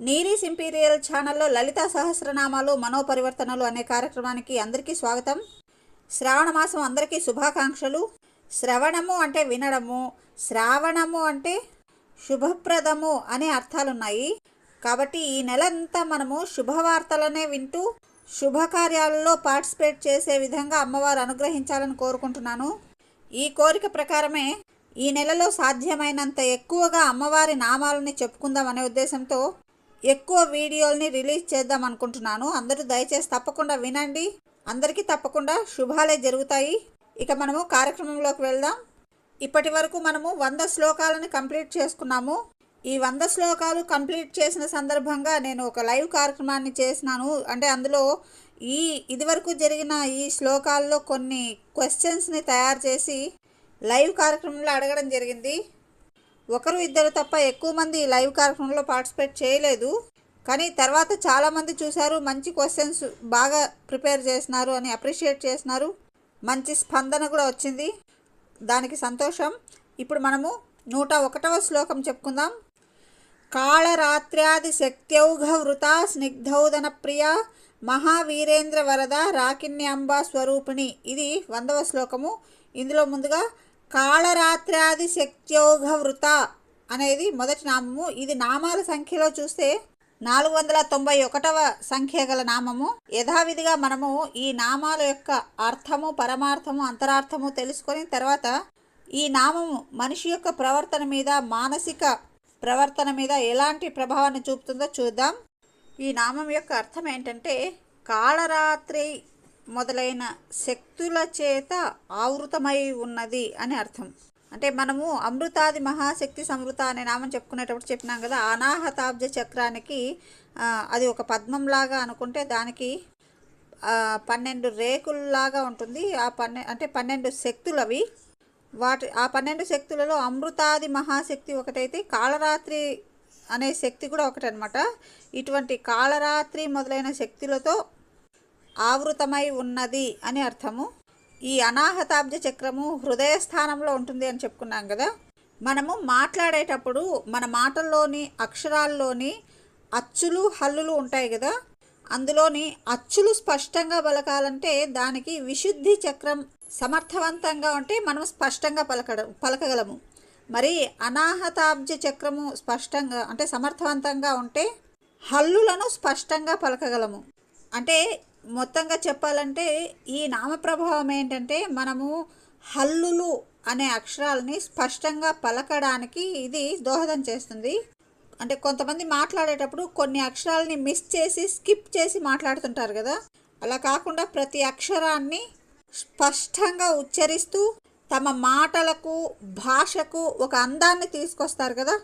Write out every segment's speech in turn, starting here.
నీరీస్ imperial ఛానల్లో లలిత సహస్రనామాలు మనోపరివర్తనలు అనే కార్యక్రమానికి అందరికీ స్వాగతం. శ్రావణ మాసం అందరికీ శుభాకాంక్షలు. శ్రవణము అంటే వినడము శ్రావణము అంటే శుభప్రదము అనే అర్థాలున్నాయి. కాబట్టి ఈ నెలంతా మనము శుభవార్తలనే వింటూ శుభకార్యాలలో పార్టిసిపేట్ చేసే విధంగా అమ్మవారు అనుగ్రహించాలని కోరుకుంటున్నాను. ఈ కోరిక ప్రకారమే ఈ నెలలో సాధ్యమైనంత ఎక్కువగా అమ్మవారి నామాలని చెప్పుకుందాం అనే ఉద్దేశంతో ఎక్కువ వీడియోల్ని రిలీజ్ చేద్దాం అనుకుంటున్నాను. అందరూ దయచేసి తప్పకుండా వినండి. అందరికీ తప్పకుండా శుభాలే జరుగుతాయి. ఇక మనము కార్యక్రమంలోకి వెళ్దాం. ఇప్పటి వరకు మనము వంద శ్లోకాలను కంప్లీట్ చేసుకున్నాము. ఈ వంద శ్లోకాలు కంప్లీట్ చేసిన సందర్భంగా నేను ఒక లైవ్ కార్యక్రమాన్ని చేసినాను. అంటే అందులో ఈ ఇదివరకు జరిగిన ఈ శ్లోకాల్లో కొన్ని క్వశ్చన్స్ని తయారు చేసి లైవ్ కార్యక్రమంలో అడగడం జరిగింది. ఒకరు ఇద్దరు తప్ప ఎక్కువ మంది ఈ లైవ్ కార్యక్రమంలో పార్టిసిపేట్ చేయలేదు. కానీ తర్వాత చాలామంది చూశారు మంచి క్వశ్చన్స్ బాగా ప్రిపేర్ చేసినారు అని అప్రిషియేట్ చేసినారు. మంచి స్పందన కూడా వచ్చింది. దానికి సంతోషం. ఇప్పుడు మనము నూట ఒకటవ శ్లోకం చెప్పుకుందాం. కాళరాత్ర్యాది శక్త్యౌఘ వృత స్నిగ్ధౌదన ప్రియ మహావీరేంద్ర వరద రాకిన్యాంబ స్వరూపిణి. ఇది వందవ శ్లోకము. ఇందులో ముందుగా కాళరాత్రాది శక్త్యౌఘ వృత అనేది మొదటి నామము. ఇది నామాల సంఖ్యలో చూస్తే నాలుగు వందల తొంభై ఒకటవ సంఖ్య గల నామము. యథావిధిగా మనము ఈ నామాల యొక్క అర్థము పరమార్థము అంతరార్థము తెలుసుకొని తర్వాత ఈ నామము మనిషి యొక్క ప్రవర్తన మీద మానసిక ప్రవర్తన మీద ఎలాంటి ప్రభావాన్ని చూపుతుందో చూద్దాం. ఈ నామం యొక్క అర్థం ఏంటంటే కాళరాత్రి మొదలైన శక్తుల చేత ఆవృతమై ఉన్నది అని అర్థం. అంటే మనము అమృతాది మహాశక్తి సమృత అనే నామం చెప్పుకునేటప్పుడు చెప్పినాం కదా అనాహతాబ్జ చక్రానికి అది ఒక పద్మంలాగా అనుకుంటే దానికి పన్నెండు రేకుల్లాగా ఉంటుంది. ఆ పన్నె అంటే పన్నెండు శక్తులు అవి వాటి ఆ పన్నెండు శక్తులలో అమృతాది మహాశక్తి ఒకటైతే కాళరాత్రి అనే శక్తి కూడా ఒకటనమాట ఇటువంటి కాళరాత్రి మొదలైన శక్తులతో ఆవృతమై ఉన్నది అని అర్థము. ఈ అనాహతాబ్జ చక్రము హృదయ స్థానంలో ఉంటుంది అని చెప్పుకున్నాం కదా. మనము మాట్లాడేటప్పుడు మన మాటల్లోని అక్షరాల్లోని అచ్చులు హల్లులు ఉంటాయి కదా. అందులోని అచ్చులు స్పష్టంగా పలకాలంటే దానికి విశుద్ధి చక్రం సమర్థవంతంగా ఉంటే మనం స్పష్టంగా పలకడం పలకగలము. మరి అనాహతాబ్జ చక్రము స్పష్టంగా అంటే సమర్థవంతంగా ఉంటే హల్లులను స్పష్టంగా పలకగలము. అంటే మొత్తంగా చెప్పాలంటే ఈ నామ ప్రభావం ఏంటంటే మనము హల్లులు అనే అక్షరాలని స్పష్టంగా పలకడానికి ఇది దోహదం చేస్తుంది. అంటే కొంతమంది మాట్లాడేటప్పుడు కొన్ని అక్షరాలని మిస్ చేసి స్కిప్ చేసి మాట్లాడుతుంటారు కదా. అలా కాకుండా ప్రతి అక్షరాన్ని స్పష్టంగా ఉచ్చరిస్తూ తమ మాటలకు భాషకు ఒక అందాన్ని తీసుకొస్తారు కదా.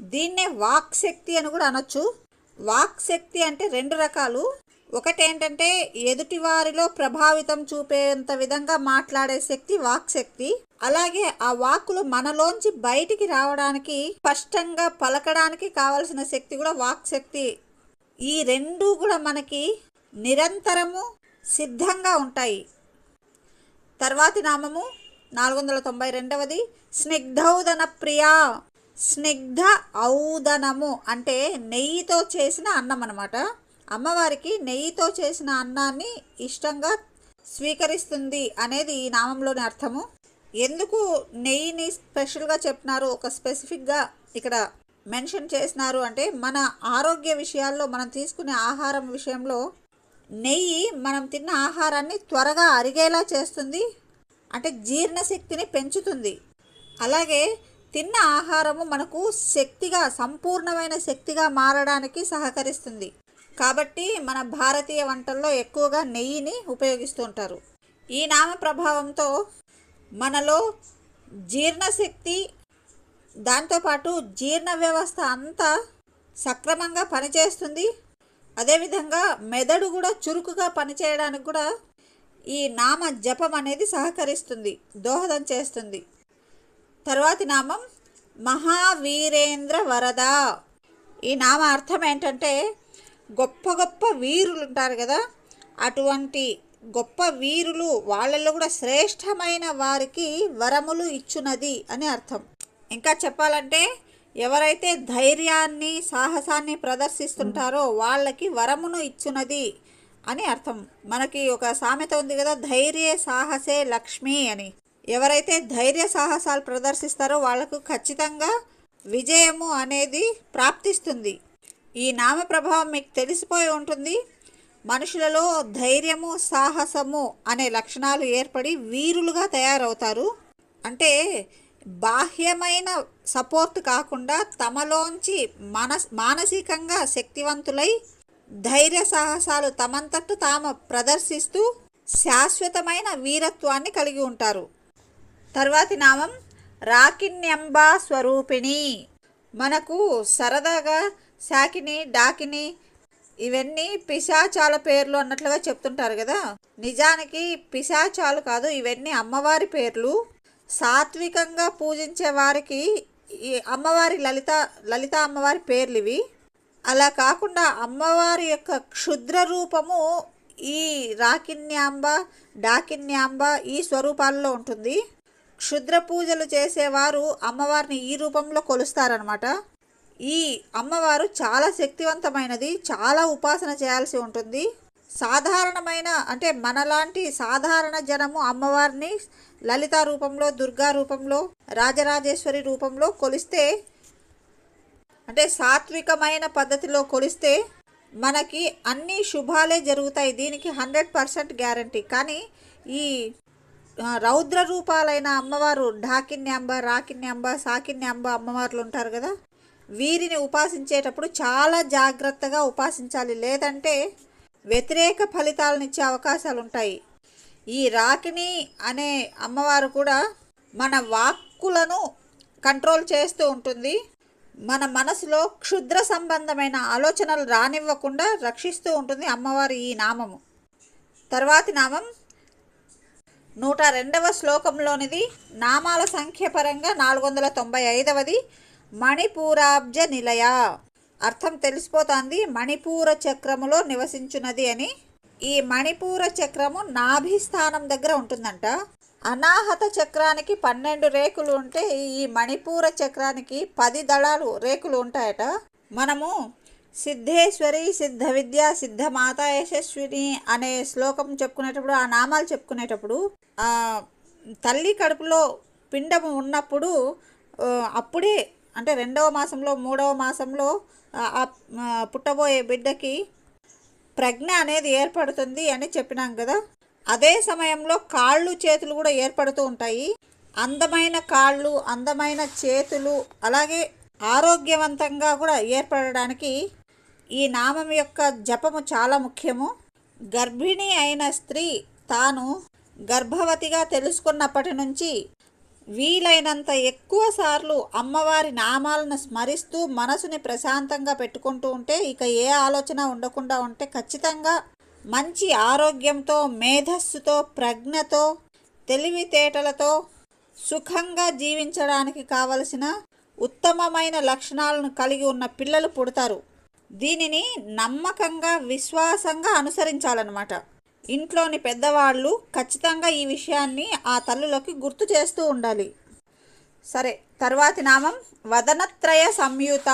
దీన్నే వాక్శక్తి అని కూడా అనొచ్చు. వాక్శక్తి అంటే రెండు రకాలు. ఒకటేంటంటే ఎదుటి వారిలో ప్రభావితం చూపేంత విధంగా మాట్లాడే శక్తి వాక్ శక్తి. అలాగే ఆ వాక్కులు మనలోంచి బయటికి రావడానికి స్పష్టంగా పలకడానికి కావలసిన శక్తి కూడా వాక్ శక్తి. ఈ రెండు కూడా మనకి నిరంతరము సిద్ధంగా ఉంటాయి. తర్వాతి నామము నాలుగు వందల తొంభై రెండవది స్నిగ్ధౌదన ప్రియా స్నిగ్ధ ఔదనము అంటే నెయ్యితో చేసిన అన్నం అన్నమాట. అమ్మవారికి నెయ్యితో చేసిన అన్నాన్ని ఇష్టంగా స్వీకరిస్తుంది అనేది ఈ నామంలోని అర్థము. ఎందుకు నెయ్యిని స్పెషల్గా చెప్పినారు? ఒక స్పెసిఫిక్గా ఇక్కడ మెన్షన్ చేసినారు అంటే మన ఆరోగ్య విషయాల్లో మనం తీసుకునే ఆహారం విషయంలో నెయ్యి మనం తిన్న ఆహారాన్ని త్వరగా అరిగేలా చేస్తుంది. అంటే జీర్ణశక్తిని పెంచుతుంది. అలాగే తిన్న ఆహారము మనకు శక్తిగా సంపూర్ణమైన శక్తిగా మారడానికి సహకరిస్తుంది. కాబట్టి మన భారతీయ వంటల్లో ఎక్కువగా నెయ్యిని ఉపయోగిస్తుంటారు. ఈ నామ ప్రభావంతో మనలో జీర్ణశక్తి దాంతోపాటు జీర్ణ వ్యవస్థ అంతా సక్రమంగా పనిచేస్తుంది. అదేవిధంగా మెదడు కూడా చురుకుగా పనిచేయడానికి కూడా ఈ నామ జపం అనేది సహకరిస్తుంది దోహదం చేస్తుంది. తర్వాతి నామం మహావీరేంద్ర వరద. ఈ నామ అర్థం ఏంటంటే గొప్ప గొప్ప వీరులు ఉంటారు కదా. అటువంటి గొప్ప వీరులు వాళ్ళల్లో కూడా శ్రేష్టమైన వారికి వరములు ఇచ్చునది అని అర్థం. ఇంకా చెప్పాలంటే ఎవరైతే ధైర్యాన్ని సాహసాన్ని ప్రదర్శిస్తుంటారో వాళ్ళకి వరమును ఇచ్చునది అని అర్థం. మనకి ఒక సామెత ఉంది కదా ధైర్య సాహసే లక్ష్మి అని. ఎవరైతే ధైర్య సాహసాలు ప్రదర్శిస్తారో వాళ్ళకు ఖచ్చితంగా విజయము అనేది ప్రాప్తిస్తుంది. ఈ నామ ప్రభావం మీకు తెలిసిపోయి ఉంటుంది. మనుషులలో ధైర్యము సాహసము అనే లక్షణాలు ఏర్పడి వీరులుగా తయారవుతారు. అంటే బాహ్యమైన సపోర్ట్ కాకుండా తమలోంచి మనస్ మానసికంగా శక్తివంతులై ధైర్య సాహసాలు తమంతట్టు తాము ప్రదర్శిస్తూ శాశ్వతమైన వీరత్వాన్ని కలిగి ఉంటారు. తర్వాతి నామం రాకిణ్యంబా స్వరూపిణి. మనకు సరదాగా శాకిని డాకిని ఇవన్నీ పిశాచాల పేర్లు అన్నట్లుగా చెప్తుంటారు కదా. నిజానికి పిశాచాలు కాదు ఇవన్నీ అమ్మవారి పేర్లు. సాత్వికంగా పూజించే వారికి ఈ అమ్మవారి లలిత లలిత అమ్మవారి పేర్లు ఇవి అలా కాకుండా అమ్మవారి యొక్క క్షుద్ర రూపము ఈ రాకిన్యాంబ డాకిన్యాంబ ఈ స్వరూపాల్లో ఉంటుంది. క్షుద్ర పూజలు చేసేవారు అమ్మవారిని ఈ రూపంలో కొలుస్తారనమాట ఈ అమ్మవారు చాలా శక్తివంతమైనది చాలా ఉపాసన చేయాల్సి ఉంటుంది. సాధారణమైన అంటే మనలాంటి సాధారణ జనము అమ్మవారిని లలిత రూపంలో దుర్గా రూపంలో రాజరాజేశ్వరి రూపంలో కొలిస్తే అంటే సాత్వికమైన పద్ధతిలో కొలిస్తే మనకి అన్ని శుభాలే జరుగుతాయి. దీనికి హండ్రెడ్ పర్సెంట్ గ్యారంటీ. కానీ ఈ రౌద్ర రూపాలైన అమ్మవారు ఢాకిన్యాంబ రాకిన్యాంబ సాకిన్యాంబ అమ్మవార్లు ఉంటారు కదా వీరిని ఉపాసించేటప్పుడు చాలా జాగ్రత్తగా ఉపాసించాలి. లేదంటే వ్యతిరేక ఫలితాలను ఇచ్చే అవకాశాలు ఉంటాయి ఈ రాకిని అనే అమ్మవారు కూడా మన వాక్కులను కంట్రోల్ చేస్తూ ఉంటుంది. మన మనసులో క్షుద్ర సంబంధమైన ఆలోచనలు రానివ్వకుండా రక్షిస్తూ ఉంటుంది అమ్మవారి ఈ నామము. తర్వాతి నామం నూట రెండవ శ్లోకంలోనిది నామాల సంఖ్య పరంగా నాలుగు వందల తొంభై ఐదవది మణిపూరాబ్జ నిలయ. అర్థం తెలిసిపోతుంది. మణిపూర చక్రములో నివసించున్నది అని. ఈ మణిపూర చక్రము నాభిస్థానం దగ్గర ఉంటుందంట. అనాహత చక్రానికి పన్నెండు రేకులు ఉంటే ఈ మణిపూర చక్రానికి పది దళాలు రేకులు ఉంటాయట. మనము సిద్ధేశ్వరి సిద్ధ విద్య సిద్ధమాత యశస్విని అనే శ్లోకం చెప్పుకునేటప్పుడు ఆ నామాలు చెప్పుకునేటప్పుడు తల్లి కడుపులో పిండము ఉన్నప్పుడు అప్పుడే అంటే రెండవ మాసంలో మూడవ మాసంలో ఆ- పుట్టబోయే బిడ్డకి ప్రజ్ఞ అనేది ఏర్పడుతుంది అని చెప్పినాం కదా. అదే సమయంలో కాళ్ళు చేతులు కూడా ఏర్పడుతూ ఉంటాయి. అందమైన కాళ్ళు అందమైన చేతులు అలాగే ఆరోగ్యవంతంగా కూడా ఏర్పడడానికి ఈ నామం యొక్క జపము చాలా ముఖ్యము. గర్భిణి అయిన స్త్రీ తాను గర్భవతిగా తెలుసుకున్నప్పటి నుంచి వీలైనంత ఎక్కువ సార్లు అమ్మవారి నామాలను స్మరిస్తూ మనసుని ప్రశాంతంగా పెట్టుకుంటూ ఉంటే ఇక ఏ ఆలోచన ఉండకుండా ఉంటే ఖచ్చితంగా మంచి ఆరోగ్యంతో మేధస్సుతో ప్రజ్ఞతో తెలివితేటలతో సుఖంగా జీవించడానికి కావలసిన ఉత్తమమైన లక్షణాలను కలిగి ఉన్న పిల్లలు పుడతారు. దీనిని నమ్మకంగా విశ్వాసంగా అనుసరించాలన్నమాట. ఇంట్లోని పెద్దవాళ్ళు ఖచ్చితంగా ఈ విషయాన్ని ఆ తల్లులకి గుర్తు చేస్తూ ఉండాలి. సరే తర్వాతి నామం వదనత్రయ సంయుత.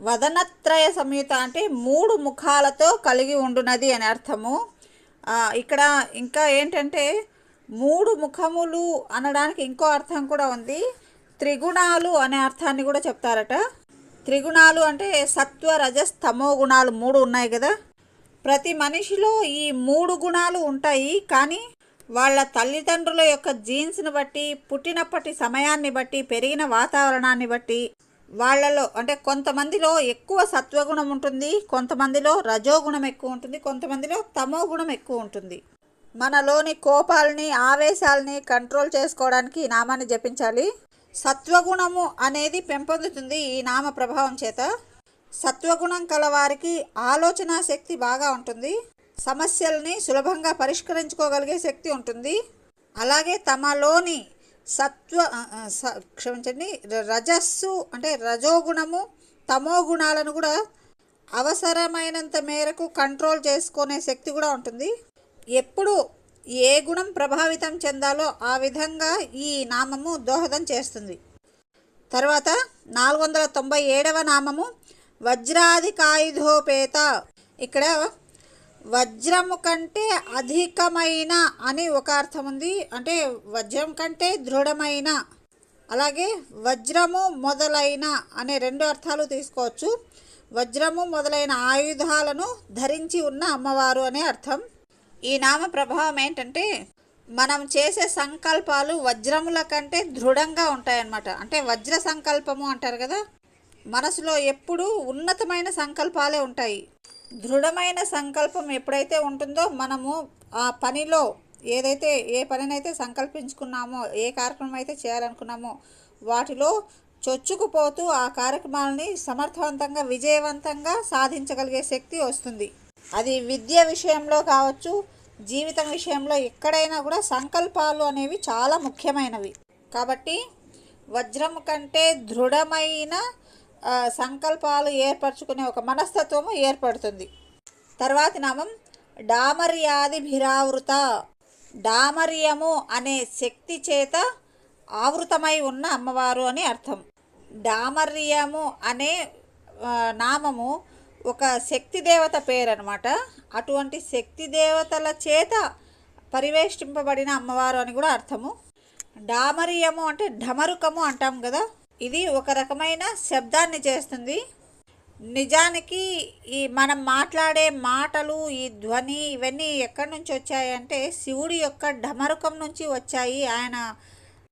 వదనత్రయ సంయుత అంటే మూడు ముఖాలతో కలిగి ఉండునది అని అర్థము. ఇక్కడ ఇంకా ఏంటంటే మూడు ముఖములు అనడానికి ఇంకో అర్థం కూడా ఉంది. త్రిగుణాలు అనే అర్థాన్ని కూడా చెప్తారట. త్రిగుణాలు అంటే సత్వ రజస్ తమో గుణాలు మూడు ఉన్నాయి కదా. ప్రతి మనిషిలో ఈ మూడు గుణాలు ఉంటాయి కానీ వాళ్ళ తల్లిదండ్రుల యొక్క జీన్స్ని బట్టి పుట్టినప్పటి సమయాన్ని బట్టి పెరిగిన వాతావరణాన్ని బట్టి వాళ్ళలో అంటే కొంతమందిలో ఎక్కువ సత్వగుణం ఉంటుంది కొంతమందిలో రజోగుణం ఎక్కువ ఉంటుంది కొంతమందిలో తమో గుణం ఎక్కువ ఉంటుంది. మనలోని కోపాలని ఆవేశాలని కంట్రోల్ చేసుకోవడానికి ఈ నామాన్ని జపించాలి. సత్వగుణము అనేది పెంపొందుతుంది ఈ నామ ప్రభావం చేత. సత్వగుణం కలవారికి ఆలోచన శక్తి బాగా ఉంటుంది. సమస్యల్ని సులభంగా పరిష్కరించుకోగలిగే శక్తి ఉంటుంది. అలాగే తమలోని సత్వ క్షమించండి ర- రజస్సు అంటే రజోగుణము తమో గుణాలను కూడా అవసరమైనంత మేరకు కంట్రోల్ చేసుకునే శక్తి కూడా ఉంటుంది. ఎప్పుడు ఏ గుణం ప్రభావితం చెందాలో ఆ విధంగా ఈ నామము దోహదం చేస్తుంది. తర్వాత నాలుగు వందల తొంభై ఏడవ నామము వజ్రాధికాయుధోపేత. ఇక్కడ వజ్రము కంటే అధికమైన అని ఒక అర్థం ఉంది. అంటే వజ్రం కంటే దృఢమైన. అలాగే వజ్రము మొదలైన అనే రెండు అర్థాలు తీసుకోవచ్చు. వజ్రము మొదలైన ఆయుధాలను ధరించి ఉన్న అమ్మవారు అనే అర్థం. ఈ నామ ప్రభావం ఏంటంటే మనం చేసే సంకల్పాలు వజ్రముల కంటే దృఢంగా ఉంటాయన్నమాట. అంటే వజ్ర సంకల్పము అంటారు కదా మనసులో ఎప్పుడూ ఉన్నతమైన సంకల్పాలే ఉంటాయి. దృఢమైన సంకల్పం ఎప్పుడైతే ఉంటుందో మనము ఆ పనిలో ఏదైతే ఏ పనినైతే సంకల్పించుకున్నామో ఏ కార్యక్రమం అయితే చేయాలనుకున్నామో వాటిలో చొచ్చుకుపోతూ ఆ కార్యక్రమాలని సమర్థవంతంగా విజయవంతంగా సాధించగలిగే శక్తి వస్తుంది. అది విద్య విషయంలో కావచ్చు జీవితం విషయంలో ఎక్కడైనా కూడా సంకల్పాలు అనేవి చాలా ముఖ్యమైనవి. కాబట్టి వజ్రం కంటే దృఢమైన సంకల్పాలు ఏర్పరచుకునే ఒక మనస్తత్వము ఏర్పడుతుంది. తర్వాతి నామం డామర్యాది భిరావృత. డామర్యము అనే శక్తి చేత ఆవృతమై ఉన్న అమ్మవారు అని అర్థం. డామర్యము అనే నామము ఒక శక్తి దేవత పేరనమాట అటువంటి శక్తి దేవతల చేత పరివేష్టింపబడిన అమ్మవారు అని కూడా అర్థము. డామరియము అంటే ఢమరుకము అంటాం కదా. ఇది ఒక రకమైన శబ్దాన్ని చేస్తుంది. నిజానికి ఈ మనం మాట్లాడే మాటలు ఈ ధ్వని ఇవన్నీ ఎక్కడి నుంచి వచ్చాయంటే శివుడి యొక్క ఢమరుకం నుంచి వచ్చాయి. ఆయన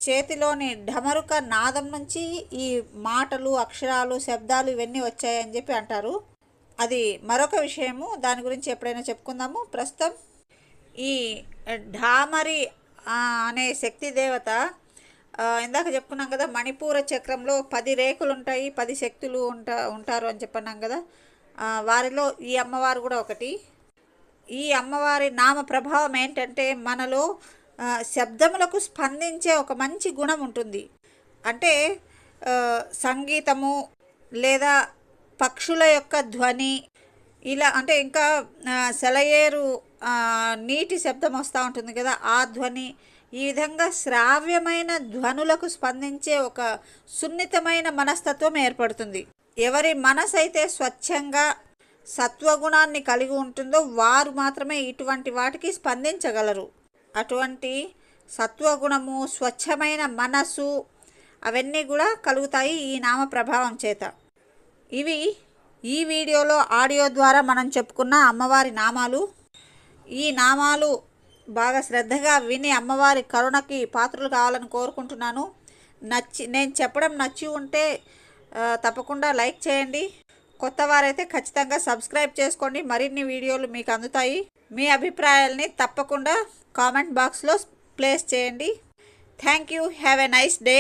చేతిలోని ఢమరుక నాదం నుంచి ఈ మాటలు అక్షరాలు శబ్దాలు ఇవన్నీ వచ్చాయని చెప్పి అంటారు. అది మరొక విషయము. దాని గురించి ఎప్పుడైనా చెప్పుకుందాము. ప్రస్తుతం ఈ ఢామరి అనే శక్తి దేవత ఇందాక చెప్పుకున్నాం కదా మణిపూర చక్రంలో పది రేకులు ఉంటాయి పది శక్తులు ఉంటా ఉంటారు అని చెప్పన్నాం కదా. వారిలో ఈ అమ్మవారు కూడా ఒకటి. ఈ అమ్మవారి నామ ప్రభావం ఏంటంటే మనలో శబ్దములకు స్పందించే ఒక మంచి గుణం ఉంటుంది. అంటే సంగీతము లేదా పక్షుల యొక్క ధ్వని ఇలా అంటే ఇంకా సెలయేరు నీటి శబ్దం వస్తూ ఉంటుంది కదా ఆ ధ్వని ఈ విధంగా శ్రావ్యమైన ధ్వనులకు స్పందించే ఒక సున్నితమైన మనస్తత్వం ఏర్పడుతుంది. ఎవరి మనసు అయితే స్వచ్ఛంగా సత్వగుణాన్ని కలిగి ఉంటుందో వారు మాత్రమే ఇటువంటి వాటికి స్పందించగలరు. అటువంటి సత్వగుణము స్వచ్ఛమైన మనసు అవన్నీ కూడా కలుగుతాయి ఈ నామ ప్రభావం చేత. ఇవి ఈ వీడియోలో ఆడియో ద్వారా మనం చెప్పుకున్న అమ్మవారి నామాలు. ఈ నామాలు బాగా శ్రద్ధగా విని అమ్మవారి కరుణకి పాత్రలు కావాలని కోరుకుంటున్నాను. నచ్చి నేను చెప్పడం నచ్చి ఉంటే తప్పకుండా లైక్ చేయండి. కొత్త వారైతే ఖచ్చితంగా సబ్స్క్రైబ్ చేసుకోండి. మరిన్ని వీడియోలు మీకు అందుతాయి. మీ అభిప్రాయాల్ని తప్పకుండా కామెంట్ బాక్స్లో ప్లేస్ చేయండి. Thank you. Have a nice day.